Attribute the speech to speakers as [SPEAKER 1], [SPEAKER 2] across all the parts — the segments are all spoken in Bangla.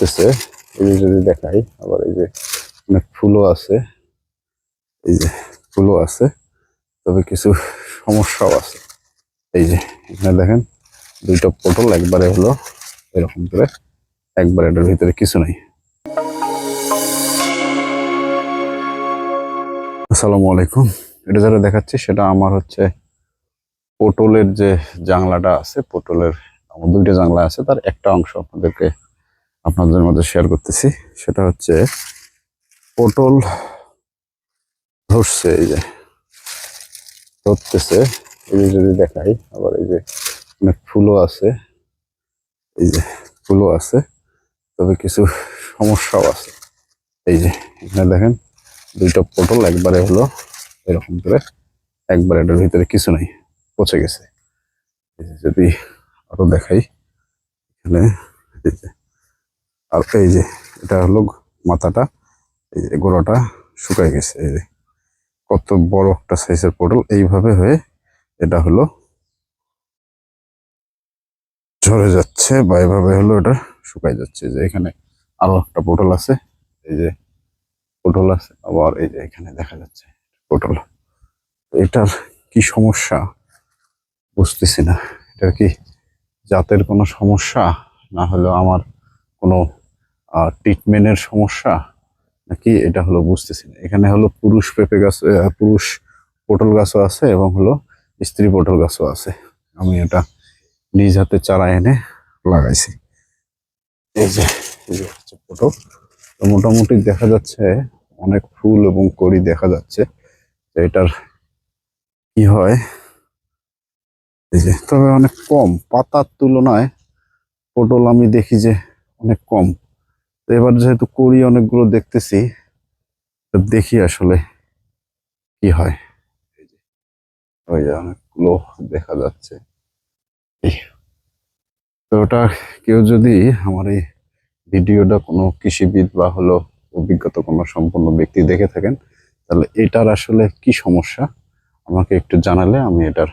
[SPEAKER 1] ধরতেছে এই যে যদি দেখাই, আবার এই যে অনেক ফুলও আছে। এই যে ফুলও আছে, তবে কিছু সমস্যাও আছে। এই যে এখানে দেখেন, দুইটা পটল একবারে হলো এরকম করে, একবার এটার ভিতরে কিছু নাই। আসসালামু আলাইকুম। এটা যেটা দেখাচ্ছি, সেটা আমার হচ্ছে পটলের যে জাংলাটা আছে, পটলের আমার দুইটা জাংলা আছে, তার একটা অংশ আপনাদেরকে আপনাদের মধ্যে শেয়ার করতেছি। সেটা হচ্ছে পটল ধরছে, এই যে ধরতেছে। এই যে যদি দেখাই, আবার এই যে অনেক ফুলও আছে, এই যে ফুলও আছে, তবে কিছু সমস্যাও আছে। এই যে এখানে দেখেন, দুইটা পটল একবারে হলো এরকম করে, একবার এটার ভিতরে কিছু নাই, পচে গেছে। যদি আরও দেখাই, এখানে আর এই যে, এটা হলো মাথাটা, এই যে গোড়াটা শুকায় গেছে, এই যে। কত বড় একটা সাইজের পটল, এইভাবে হয়ে এটা হলো ঝরে যাচ্ছে বা এভাবে হলো এটা শুকাই যাচ্ছে। যে এখানে আরও একটা পটল আছে, এই যে পটল আছে, আবার এই যে এখানে দেখা যাচ্ছে পটল। এটার কি সমস্যা? বুঝতেছি না। এটার কি জাতের কোনো সমস্যা? না হলো আমার কোনো ট্রিটমেন্টের সমস্যা? নাকি এটা হলো বুঝতেছি না। এখানে হলো পুরুষ পেঁপে গাছ পুরুষ পটল গাছও আছে এবং হলো স্ত্রী পটল গাছও আছে। আমি এটা নিজ হাতে চারা এনে লাগাইছি। এই যে হচ্ছে পটল। তো মোটামুটি দেখা যাচ্ছে, অনেক ফুল এবং কড়ি দেখা যাচ্ছে তো এটার কি হয়। এই যে, তবে অনেক কম। পাতার তুলনায় পটল আমি দেখি যে অনেক কম। তো এবার যেহেতু করি অনেকগুলো দেখতেছি, তো দেখি আসলে কি হয়। ওই যে অনেকগুলো দেখা যাচ্ছে। তো ওটা কেউ যদি আমার এই ভিডিওটা কোনো কৃষিবিদ বা হলো অভিজ্ঞতা কোনো সম্পন্ন ব্যক্তি দেখে থাকেন, তাহলে এটার আসলে কি সমস্যা? আমাকে একটু জানালে আমি এটার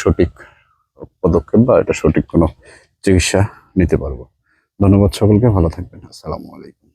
[SPEAKER 1] সঠিক পদক্ষেপ বা এটা সঠিক কোনো চিকিৎসা নিতে পারব। ধন্যবাদ সকলকে ভালো থাকবেন। আসসালামু আলাইকুম।